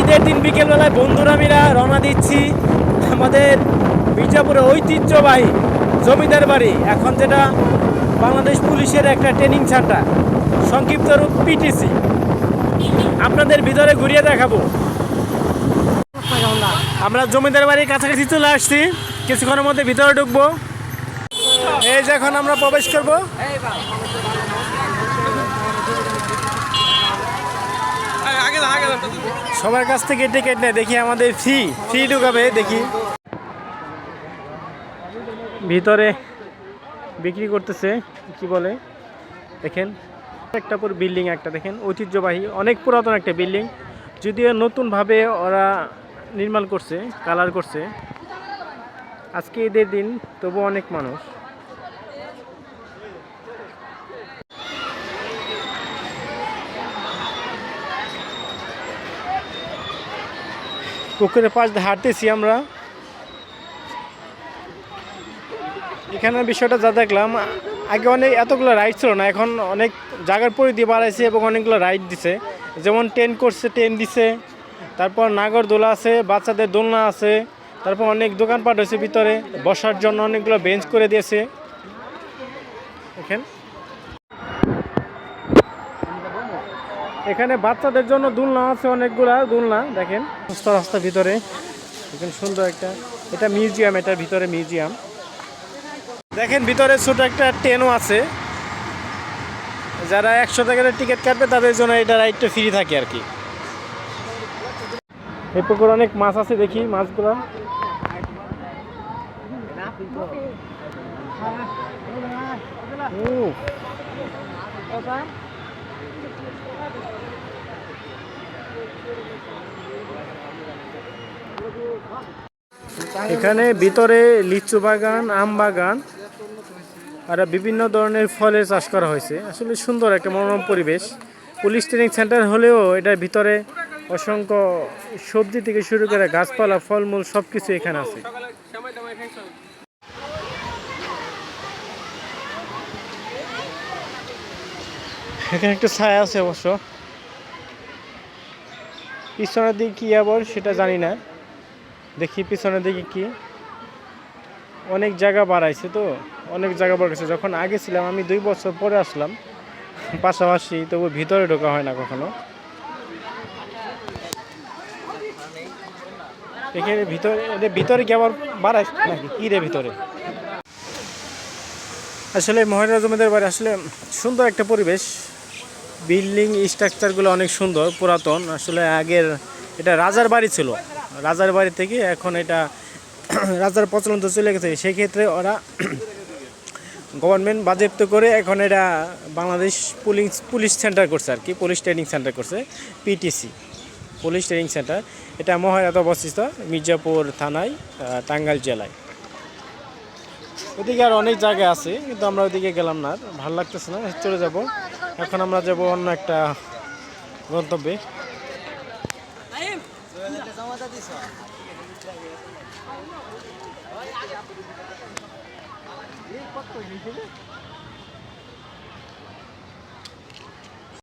ঈদের দিন বিকেলবেলায় বন্ধুরা মিরা রওনা দিচ্ছি আমাদের মির্জাপুরের ঐতিহ্যবাহী জমিদার বাড়ি। এখন যেটা বাংলাদেশ পুলিশের একটা ট্রেনিং সেন্টার, সংক্ষিপ্ত রূপ পিটিসি আপনাদের ভিতরে ঘুরিয়ে দেখাবো। আমরা জমিদার বাড়ির কাছাকাছি চলে আসছি, কিছুক্ষণের মধ্যে ভিতরে ঢুকবো। এই যে এখন আমরা প্রবেশ করব। সবার কাছ থেকে টিকিট নেয়, দেখি আমাদের ফ্রি ফ্রি ঢুকাবে, দেখি। ভিতরে বিক্রি করতেছে, কি বলে? দেখেন একটা পুরো বিল্ডিং একটা, দেখেন, ঐতিহ্যবাহী, অনেক পুরাতন একটা বিল্ডিং যদিও নতুনভাবে ওরা নির্মাণ করছে কালার করছে। আজকে ঈদের দিন তবু অনেক মানুষ। পুকুরের পাশ দিয়ে হাঁটতেছি আমরা। এখানে বিষয়টা যা দেখলাম, আগে অনেক এতগুলো রাইড ছিল না, এখন অনেক জায়গার পরিধি বাড়াইছে এবং অনেকগুলো রাইড দিছে। যেমন ট্রেন করছে ট্রেন দিছে, তারপর নাগর দোলা আছে, বাচ্চাদের দোলনা আছে, তারপর অনেক দোকানপাট হয়েছে ভিতরে, বসার জন্য অনেকগুলো বেঞ্চ করে দিয়েছে। এখানে এখানে বাচ্চাদের জন্য দুলনা আছে অনেকগুলা দুলনা, দেখেন। রাস্তা রাস্তা ভিতরে। এখানে সুন্দর একটা, এটা মিউজিয়াম, এটার ভিতরে মিউজিয়াম। দেখেন, ভিতরে ছোট একটা ট্রেনও আছে। যারা একশো টাকার টিকিট কাটবে, তাদের জন্য এটা রাইডটা ফ্রি থাকে আর কি। এই পুকুর অনেক মাছ আছে, দেখি মাছগুলা। ও এখানে ভিতরে লিচু বাগান, আম বাগান, আর বিভিন্ন ধরনের ফলের চাষ করা হয়েছে। আসলে সুন্দর একটা মনোরম পরিবেশ। পুলিশ ট্রেনিং সেন্টার হলেও এটার ভিতরে অসংখ্য সবজি থেকে শুরু করে গাছপালা, ফলমূল সব কিছু এখানে আছে। এখানে একটা ছায়া আছে অবশ্য। পিছনের দিকে কি আবার সেটা জানি না। দেখি পিছনের দিকে কি। অনেক জায়গা বাড়াইছে তো, অনেক জায়গা বাড়াইছে। যখন আগে ছিলাম, আমি দুই বছর পরে আসলাম। পাশাপাশি তবু ভিতরে ঢোকা হয় না কখনো। এখানে ভিতরে ভিতরে কি আবার বাড়াই নাকি কি রে ভিতরে? আসলে মহিলা জমিদার বাড়ি, আসলে সুন্দর একটা পরিবেশ। বিল্ডিং স্ট্রাকচারগুলো অনেক সুন্দর, পুরাতন। আসলে আগের এটা রাজার বাড়ি ছিল। রাজার বাড়ি থেকে এখন এটা রাজার প্রচলন তো চলে গেছে। সেই ক্ষেত্রে ওরা গভর্নমেন্ট বাজেপ্ত করে এখন এটা বাংলাদেশ পুলিশ পুলিশ সেন্টার করছে আর কি। পুলিশ ট্রেনিং সেন্টার করছে পিটিসি পুলিশ ট্রেনিং সেন্টার এটা মহারাত অবস্থিত, মির্জাপুর থানায় টাঙ্গাইল জেলায়। ওদিকে আর অনেক জায়গা আছে, কিন্তু আমরা ওদিকে গেলাম না। আর ভালো লাগতেছে না, চলে যাব। এখন আমরা যাব অন্য একটা গন্তব্যে।